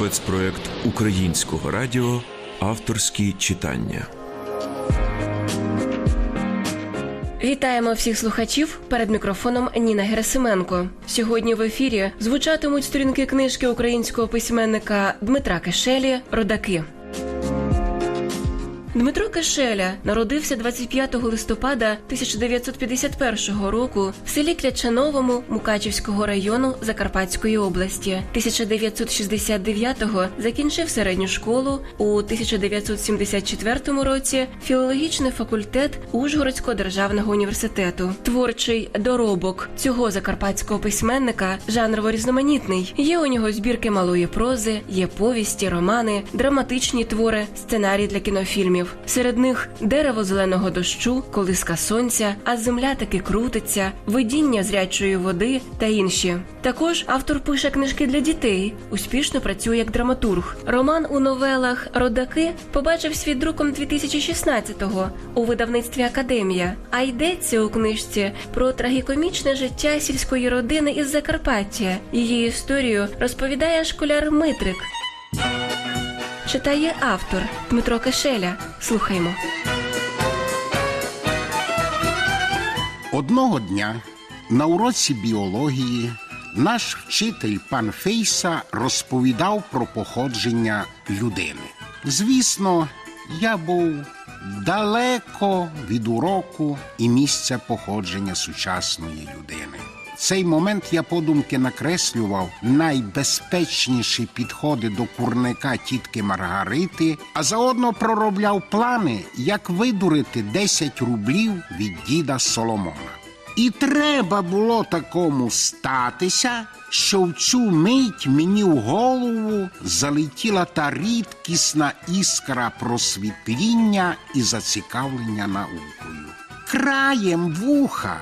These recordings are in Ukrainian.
спецпроект українського радіо Авторські читання. Вітаємо всіх слухачів перед мікрофоном Ніна Герасименко. Сьогодні в ефірі звучатимуть сторінки книжки українського письменника Дмитра Кишелі Родаки. Дмитро Кишеля народився 25 листопада 1951 року в селі Клячановому Мукачівського району Закарпатської області. 1969-го закінчив середню школу. У 1974 році філологічний факультет Ужгородського державного університету. Творчий доробок цього закарпатського письменника жанрово різноманітний. Є у нього збірки малої прози, є повісті, романи, драматичні твори, сценарії для кінофільмів. Серед них дерево зеленого дощу, колиска сонця, а земля таки крутиться, видіння зрячої води та інші. Також автор пише книжки для дітей, успішно працює як драматург. Роман у новелах Родаки побачив світ друком 2016-го у видавництві Академія. А йдеться у книжці про трагікомічне життя сільської родини із Закарпаття. Її історію розповідає школяр Митрик. Читає автор Дмитро Кишеля. Слухаймо. Одного дня на уроці біології наш вчитель пан Фейса розповідав про походження людини. Звісно, я був далеко від уроку і місця походження сучасної людини. Цей момент я подумки накреслював найбезпечніші підходи до курника тітки Маргарити, а заодно проробляв плани, як видурити 10 рублів від діда Соломона. І треба було такому статися, що в цю мить мені в голову залетіла та рідкісна іскра просвітління і зацікавлення наукою. Краєм вуха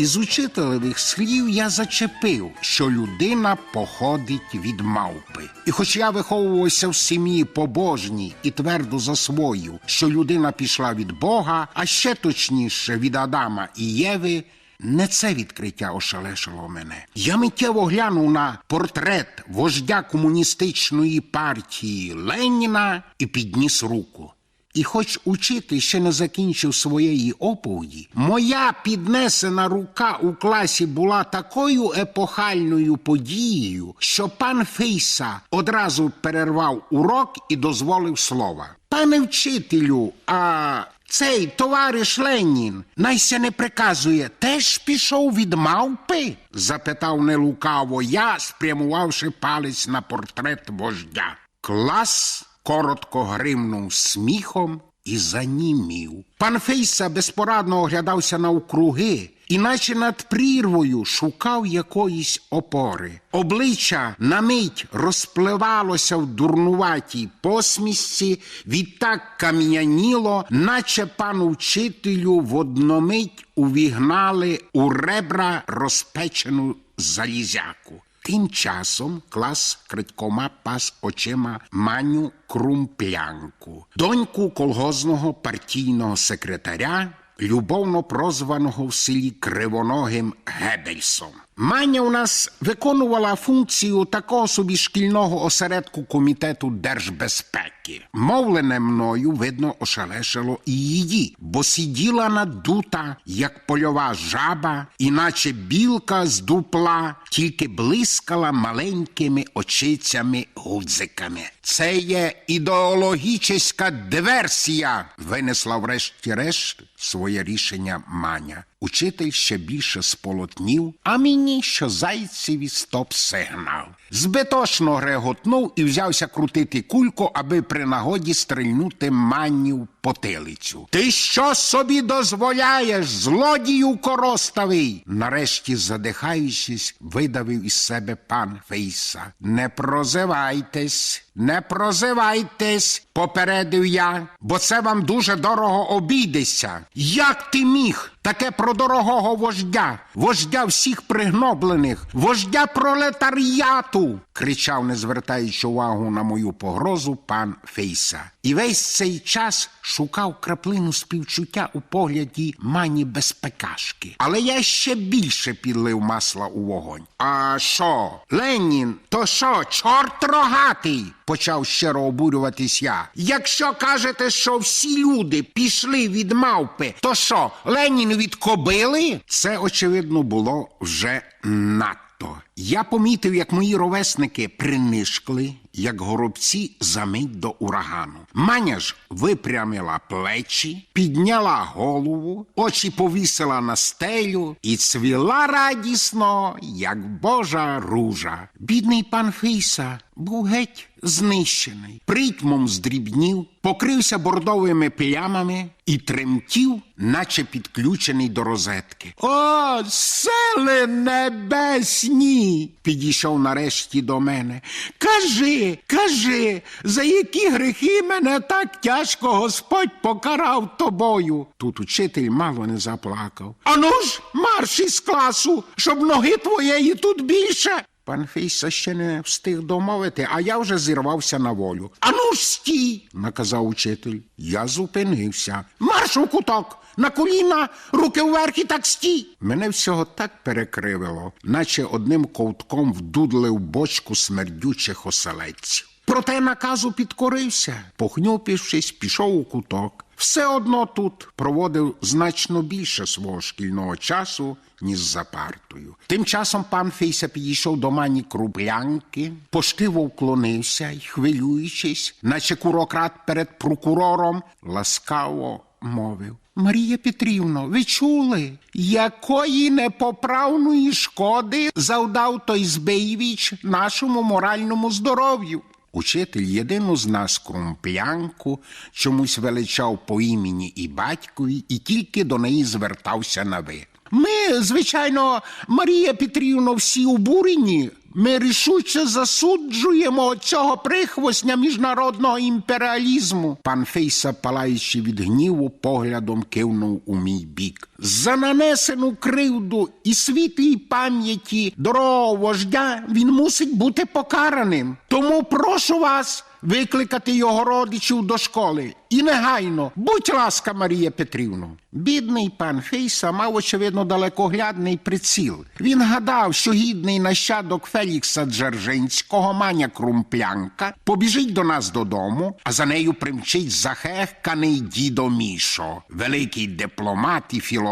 із учителевих слів я зачепив, що людина походить від мавпи. І хоч я виховувався в сім'ї побожній і твердо засвоїв, що людина пішла від Бога, а ще точніше від Адама і Єви. Не це відкриття ошелешило мене. Я миттєво глянув на портрет вождя комуністичної партії Леніна і підніс руку. І хоч учитель ще не закінчив своєї оповіді, моя піднесена рука у класі була такою епохальною подією, що пан Фейса одразу перервав урок і дозволив слова. Пане вчителю, а цей товариш Ленін найся не приказує, теж пішов від мавпи? запитав нелукаво я, спрямувавши палець на портрет вождя. Клас коротко гримнув сміхом і занімів. Пан Фейса безпорадно оглядався навкруги, іначе над прірвою шукав якоїсь опори. Обличчя на мить розпливалося в дурнуватій посмішці, відтак кам'яніло, наче пану вчителю в одномить увігнали у ребра розпечену залізяку. Тим часом клас крадькома пас очима маню крумплянку, доньку колгозного партійного секретаря, любовно прозваного в селі Кривоногим Гебельсом. Маня у нас виконувала функцію такого собі шкільного осередку комітету держбезпеки. Мовлене мною, видно, ошелешило і її, бо сиділа надута, як польова жаба, іначе білка з дупла, тільки блискала маленькими очицями гудзиками. Це є ідеологічна диверсія, винесла врешті-решт своє рішення Маня. Учитель ще більше сполотнів, а мені що зайцеві стоп-сигнал. Збитошно реготнув і взявся крутити кульку, аби при нагоді стрельнути манню потилицю. Ти що собі дозволяєш, злодію короставий? Нарешті, задихаючись, видавив із себе пан Фейса. Не прозивайтесь, не прозивайтесь, попередив я, бо це вам дуже дорого обійдеться. Як ти міг? Таке про дорогого вождя, вождя всіх пригноблених, вождя пролетаріату, кричав, не звертаючи увагу на мою погрозу, пан Фейса. І весь цей час шукав краплину співчуття у погляді мані безпекашки. Але я ще більше підлив масла у вогонь. А що, Ленін, то що, чорт рогатий? почав щиро обурюватись я. Якщо кажете, що всі люди пішли від мавпи, то що, Ленін від кобили? Це, очевидно, було вже надто. Я помітив, як мої ровесники принишкли, як горобці за мить до урагану. Маня ж випрямила плечі, підняла голову, очі повісила на стелю і цвіла радісно, як божа ружа. Бідний пан Фейса був геть знищений, притьмом здрібнів, покрився бордовими плямами і тремтів, наче підключений до розетки. О, сели небесні! підійшов нарешті до мене. Кажи, кажи, за які грехи мене так тяжко Господь покарав тобою. Тут учитель мало не заплакав. Ану ж, марш із класу, щоб ноги твоєї тут більше. Пан Фейса ще не встиг домовити, а я вже зірвався на волю. Ану ж стій, наказав учитель. Я зупинився. Марш у куток! На коліна, руки вверх і так стій. Мене всього так перекривило, наче одним ковтком вдудлив бочку смердючих оселедців. Проте наказу підкорився, похнюпившись, пішов у куток. Все одно тут проводив значно більше свого шкільного часу, ніж за партою. Тим часом пан Фейса підійшов до мані крублянки, поштиво вклонився й, хвилюючись, наче курократ перед прокурором, ласкаво мовив. Марія Петрівно, ви чули, якої непоправної шкоди завдав той Збейвіч нашому моральному здоров'ю? Учитель єдину з нас крумплянку чомусь величав по імені і батькові, і тільки до неї звертався на ви. Ми, звичайно, Марія Петрівно, всі обурені. Ми рішуче засуджуємо цього прихвостня міжнародного імперіалізму. Пан Фейса, палаючи від гніву, поглядом кивнув у мій бік. За нанесену кривду і світлій пам'яті дорогого вождя він мусить бути покараним. Тому прошу вас викликати його родичів до школи. І негайно, будь ласка, Марія Петрівно. Бідний пан Фейса мав, очевидно, далекоглядний приціл. Він гадав, що гідний нащадок Фелікса Дзержинського, маня Крумплянка, побіжить до нас додому, а за нею примчить захехканий дідо Мішо, великий дипломат і філософ.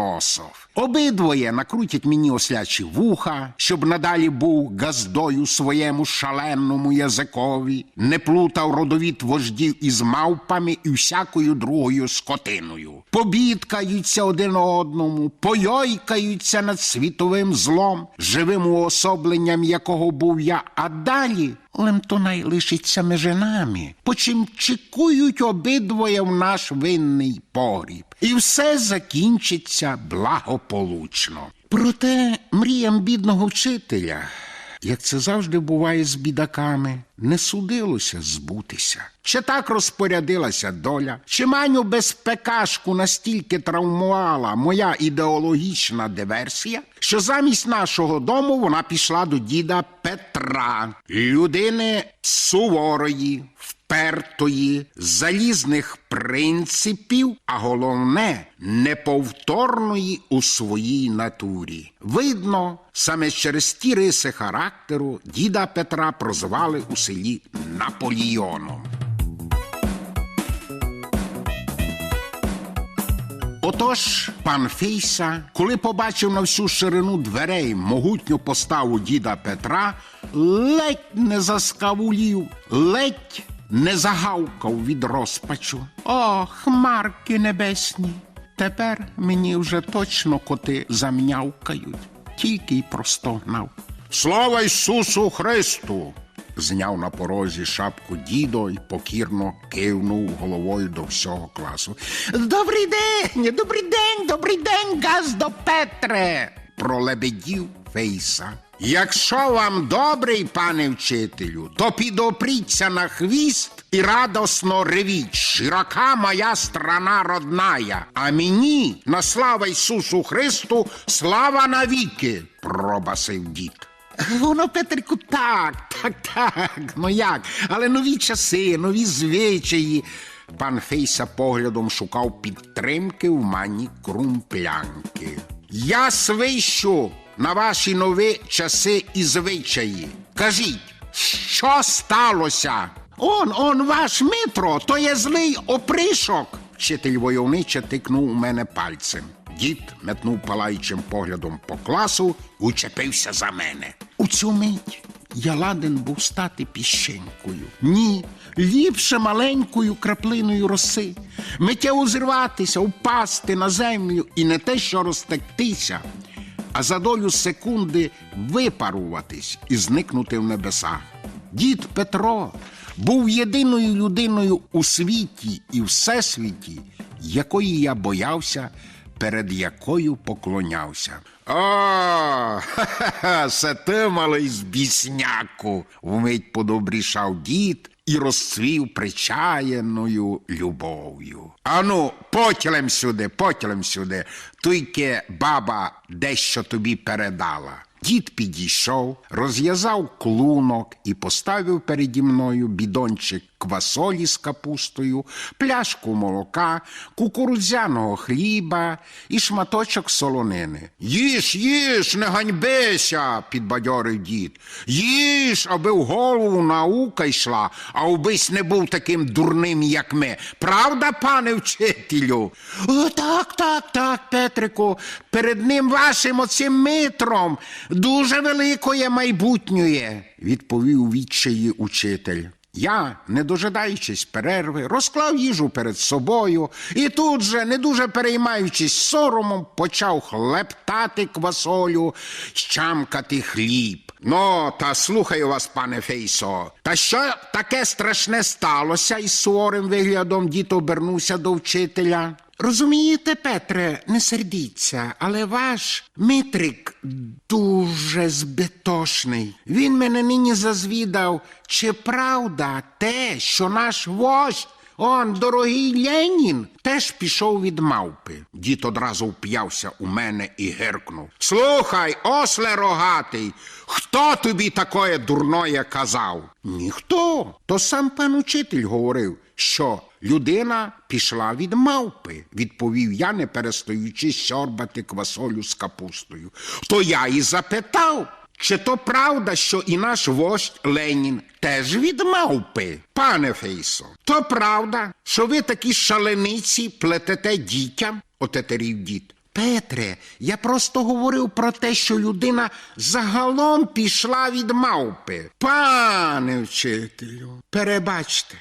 Обидвоє накрутять мені ослячі вуха, щоб надалі був газдою своєму шаленому язикові, не плутав родовід вождів із мавпами і всякою другою скотиною. Побідкаються один одному, пойойкаються над світовим злом, живим уособленням якого був я, а далі лемтонай лишиться межи нами, почим чекують обидвоє в наш винний погріб, і все закінчиться благополучно. Проте мріям бідного вчителя, як це завжди буває з бідаками, не судилося збутися. Чи так розпорядилася доля, чи маню безпекашку настільки травмувала моя ідеологічна диверсія, що замість нашого дому вона пішла до діда Петра, людини суворої, впертої, залізних принципів, а головне неповторної у своїй натурі. Видно, саме через ті риси характеру діда Петра прозвали у селі Наполіоном. Отож, пан Фейса, коли побачив на всю ширину дверей могутню поставу діда Петра, ледь не заскавулів, ледь не загавкав від розпачу. О, хмарки небесні! Тепер мені вже точно коти замнявкають, тільки й простогнав. Слава Ісусу Христу! Зняв на порозі шапку дідо й покірно кивнув головою до всього класу. Добрий день, добрий день, добрий день, Газдо Петре. пролебедів Фейса. Якщо вам добрий, пане вчителю, то підопріться на хвіст і радосно ревіть. Широка моя страна родная, а мені на слава Ісусу Христу слава навіки, пробасив дід. Воно, Петрику, так, так, так. Ну як? Але нові часи, нові звичаї. Пан Фейса поглядом шукав підтримки в мані крумплянки. Я свищу на ваші нові часи і звичаї. Кажіть, що сталося? Он, он ваш Митро, то є злий опришок. Вчитель войовнича тикнув у мене пальцем. Дід метнув палаючим поглядом по класу учепився за мене. У цю мить я ладен був стати піщенькою. Ні, ліпше маленькою краплиною роси, миттєво зірватися, впасти на землю і не те, що розтектися, а за долю секунди випаруватись і зникнути в небесах. Дід Петро був єдиною людиною у світі і всесвіті, якої я боявся, перед якою поклонявся. О, ха-ха-ха, це ти, малий збісняку, вмить подобрішав дід і розцвів причаяною любов'ю. Ану, потілем сюди, потілем сюди, тільки баба дещо тобі передала. Дід підійшов, розв'язав клунок і поставив переді мною бідончик квасолі з капустою, пляшку молока, кукурудзяного хліба і шматочок солонини. Їж, їж, не ганьбися, підбадьорив дід. Їж, аби в голову наука йшла, а убись не був таким дурним, як ми. Правда, пане вчителю? О, так, так, так, Петрику. Перед ним вашим оцим митром дуже великое майбутнє, відповів відчаї учитель. Я, не дожидаючись перерви, розклав їжу перед собою і тут же, не дуже переймаючись соромом, почав хлептати квасолю, щамкати хліб. Ну, та слухаю вас, пане Фейсо. Та що таке страшне сталося? із суворим виглядом дід обернувся до вчителя. Розумієте, Петре, не сердіться, але ваш Митрик дуже збитошний. Він мене нині зазвідав, чи правда те, що наш вождь, он, дорогий Ленін, теж пішов від мавпи. Дід одразу вп'явся у мене і гиркнув. Слухай, осле рогатий, хто тобі такое дурное казав? Ніхто. То сам пан учитель говорив, що людина пішла від мавпи, відповів я, не перестаючи сьорбати квасолю з капустою. То я і запитав. Чи то правда, що і наш вождь Ленін теж від мавпи? Пане Фейсо, то правда, що ви такі шалениці плетете дітям? отетерів дід. Петре, я просто говорив про те, що людина загалом пішла від мавпи. Пане вчителю, перебачте.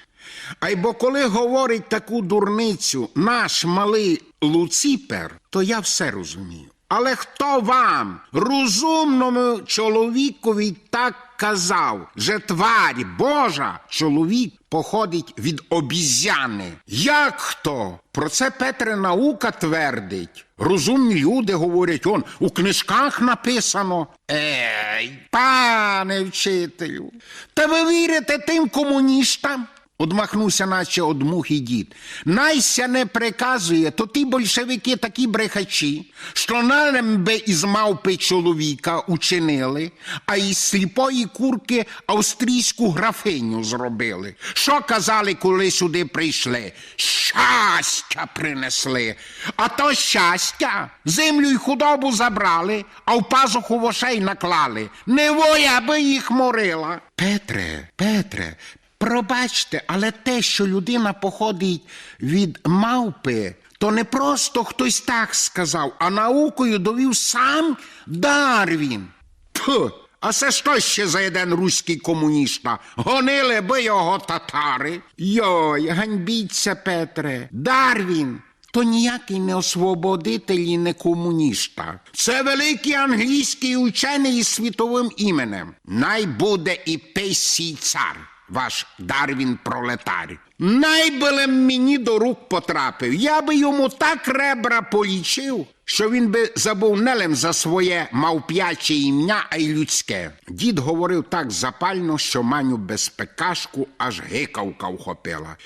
Айбо коли говорить таку дурницю наш малий Луципер, то я все розумію. Але хто вам, розумному чоловікові, так казав, що тварь Божа чоловік походить від обізяни? Як хто? Про це Петре наука твердить. Розумні люди говорять, он у книжках написано. Ей, пане вчителю, та ви вірите тим комуністам? Одмахнувся, наче од мухи дід. Найся не приказує, то ті большевики такі брехачі, що нам би із мавпи чоловіка учинили, а із сліпої курки австрійську графиню зробили. Що казали, коли сюди прийшли? Щастя принесли. А то щастя, землю й худобу забрали, а в пазуху вошей наклали. Не воя би їх морила. Петре, Петре, Пробачте, але те, що людина походить від мавпи, то не просто хтось так сказав, а наукою довів сам Дарвін. Тьфу, а це що ще за один руський комуніста? Гонили би його татари. Йой, ганьбіться, Петре. Дарвін. То ніякий не освободитель і не комуніста. Це великий англійський учений із світовим іменем. Най буде і пейсій цар. Ваш Дарвін пролетар. Найбелем мені до рук потрапив. Я би йому так ребра полічив, що він би забув нелем за своє мавп'яче ім'я, а й людське. Дід говорив так запально, що маню без пекашку аж гикавка вхопила.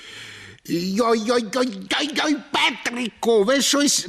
Йой-йой-йой-йой, Петрику, ви щось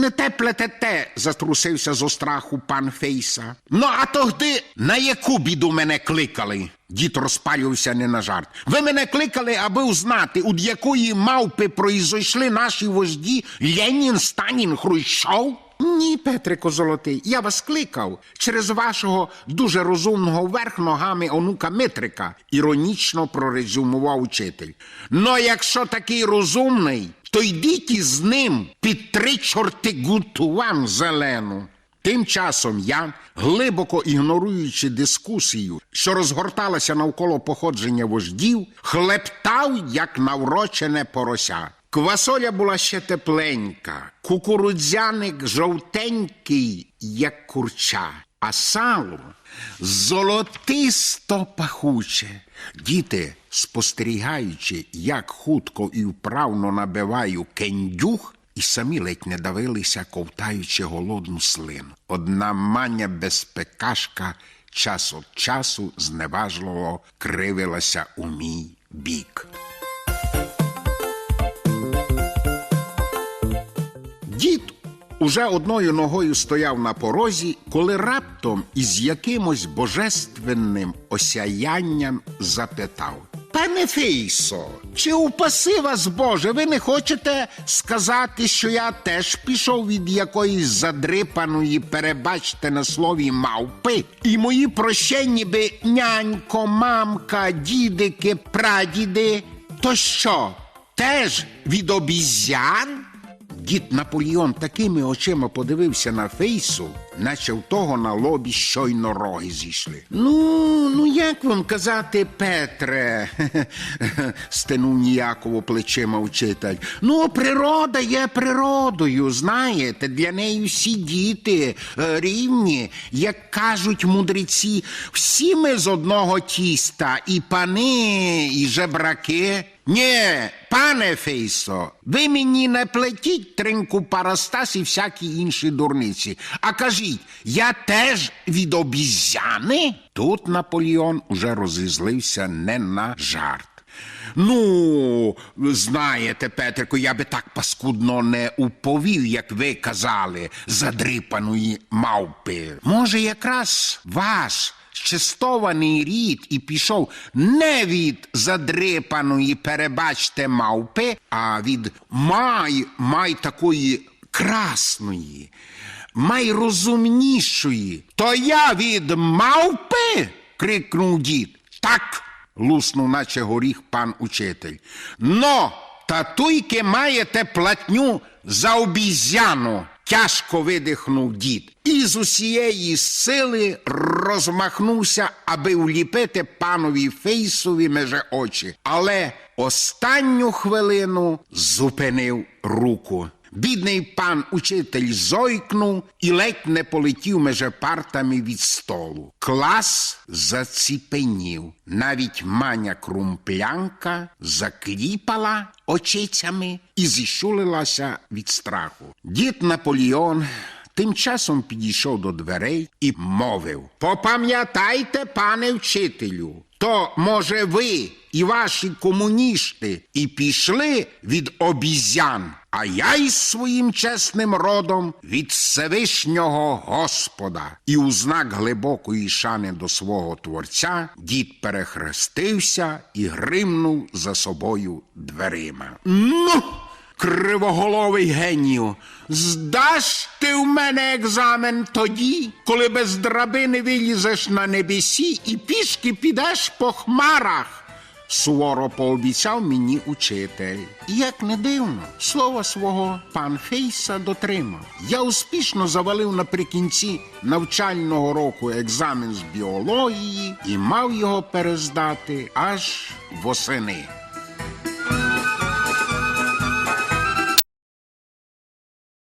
не те плетете, затрусився зо страху пан Фейса. Ну, а тогди на яку біду мене кликали? Дід розпалювався не на жарт. Ви мене кликали, аби узнати, від якої мавпи произойшли наші вожді Ленін, Станін, Хрущов? Ні, Петрико Золотий, я вас кликав через вашого дуже розумного верх ногами онука Митрика, іронічно прорезюмував учитель. Но якщо такий розумний, то йдіть із ним під три чорти гутувам зелену. Тим часом я, глибоко ігноруючи дискусію, що розгорталася навколо походження вождів, хлептав, як наврочене порося. Квасоля була ще тепленька, кукурудзяник жовтенький, як курча, а сало золотисто пахуче. Діти, спостерігаючи, як хутко і вправно набиваю кендюх, і самі ледь не давилися, ковтаючи голодну слину. Одна маня безпекашка час від часу зневажливо кривилася у мій бік. Уже одною ногою стояв на порозі, коли раптом із якимось божественним осяянням запитав. Пане Фейсо, чи упаси вас Боже, ви не хочете сказати, що я теж пішов від якоїсь задрипаної, перебачте на слові мавпи, і мої прощенні би нянько, мамка, дідики, прадіди, то що, теж від обізян? Дід Наполеон такими очима подивився на фейсу, наче в того на лобі щойно роги зійшли. Ну, ну як вам казати, Петре, стенув ніяково плечима вчитель. Ну, природа є природою, знаєте, для неї всі діти е, рівні, як кажуть мудреці, всі ми з одного тіста, і пани, і жебраки. Ні, пане Фейсо, ви мені не плетіть тринку парастас і всякі інші дурниці. А кажіть, я теж від обізяни? Тут Наполеон уже розізлився не на жарт. Ну, знаєте, Петрику, я би так паскудно не уповів, як ви казали, задрипаної мавпи. Може, якраз ваш щестований рід і пішов не від задрипаної, перебачте, мавпи, а від май, май такої красної, майрозумнішої. То я від мавпи? крикнув дід. Так. луснув, наче горіх пан учитель. Но татуйки маєте платню за обізяну. Тяжко видихнув дід і з усієї сили розмахнувся, аби вліпити панові фейсові меже очі. Але останню хвилину зупинив руку. Бідний пан учитель зойкнув і ледь не полетів меже партами від столу. Клас заціпенів. Навіть маня крумплянка закліпала очицями і зіщулилася від страху. Дід Наполеон тим часом підійшов до дверей і мовив: Попам'ятайте, пане вчителю, то, може, ви і ваші комуністи і пішли від обізян, а я із своїм чесним родом від Всевишнього Господа. І у знак глибокої шани до свого творця дід перехрестився і гримнув за собою дверима. Ну! Кривоголовий генію, здаш ти в мене екзамен тоді, коли без драбини вилізеш на небесі і пішки підеш по хмарах. Суворо пообіцяв мені учитель. І як не дивно, слова свого пан Фейса дотримав. Я успішно завалив наприкінці навчального року екзамен з біології і мав його перездати аж восени.